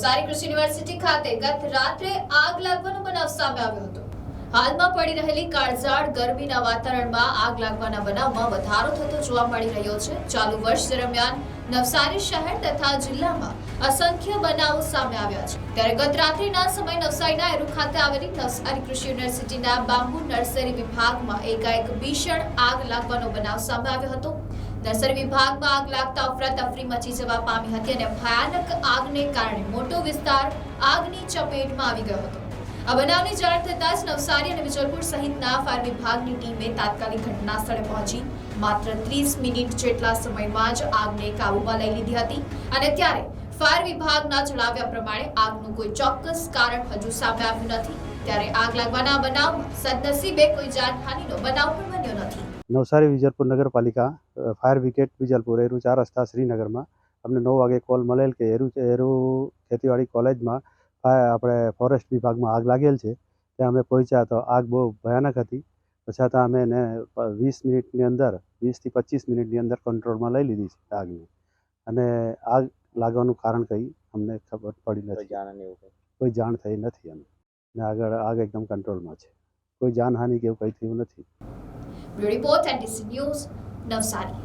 નવસારી કૃષિ યુનિવર્સિટી ખાતે ગત રાત્રે આગ લાગવાનો બનાવ સામે આવ્યો હતો. હાલમાં પડી રહેલી કાળઝાળ ગરમીના વાતાવરણમાં આગ લાગવાના બનાવમાં વધારો થતો જોવા મળી રહ્યો છે. ચાલુ વર્ષ દરમિયાન નવસારી શહેર તથા જિલ્લામાં અસંખ્ય બનાવો સામે આવ્યા છે. ત્યારે ગત રાત્રિના સમય નવસારીના એરુ ખાતે આવેલી નવસારી કૃષિ યુનિવર્સિટીના બાંબુ નર્સરી વિભાગમાં એકાએક ભીષણ આગ લાગવાનો બનાવ સામે આવ્યો હતો. નર્સરી વિભાગમાં આગ લાગતા અફરાતફરી મચી જવા પામી હતી અને ભયાનક આગને કારણે મોટો વિસ્તાર આગની ચપેટમાં આવી ગયો હતો. આ બનાવની જાણ થતાં જ નવસારી અને વિજલપુર સહિતના ફાયર વિભાગની ટીમે તાત્કાલિક ઘટના સ્થળે પહોંચી માત્ર ત્રીસ મિનિટ જેટલા સમયમાં જ આગને કાબૂમાં લઈ લીધી હતી અને ત્યારે ફાયર વિભાગના જણાવ્યા પ્રમાણે આગનું કોઈ ચોક્કસ કારણ હજુ સામે આવ્યું નથી. ત્યારે આગ લાગવાના બનાવ સદનસીબે કોઈ જાનહાનીનો બનાવ પણ બન્યો નથી. નવસારી વિજલપુર નગરપાલિકા ફાયર બ્રિગેડ વિજલપુર એરુ ચાર રસ્તા શ્રીનગરમાં અમને નવ વાગે કોલ મળેલ કે એરુ એરુ ખેતીવાડી કોલેજમાં આપણે ફોરેસ્ટ વિભાગમાં આગ લાગેલ છે ત્યાં અમે પહોંચ્યા તો આગ બહુ ભયાનક હતી. છતાં અમે એને વીસ મિનિટની અંદર વીસથી પચીસ મિનિટની અંદર કંટ્રોલમાં લઈ લીધી છે આગને. અને આગ લાગવાનું કારણ કંઈ અમને ખબર પડી નથી. એવું કોઈ? જાણ થઈ નથી અમને ને આગળ આગ એકદમ કંટ્રોલમાં છે. કોઈ જાનહાનિ કે એવું કંઈ થયું નથી. Report news, Navsari.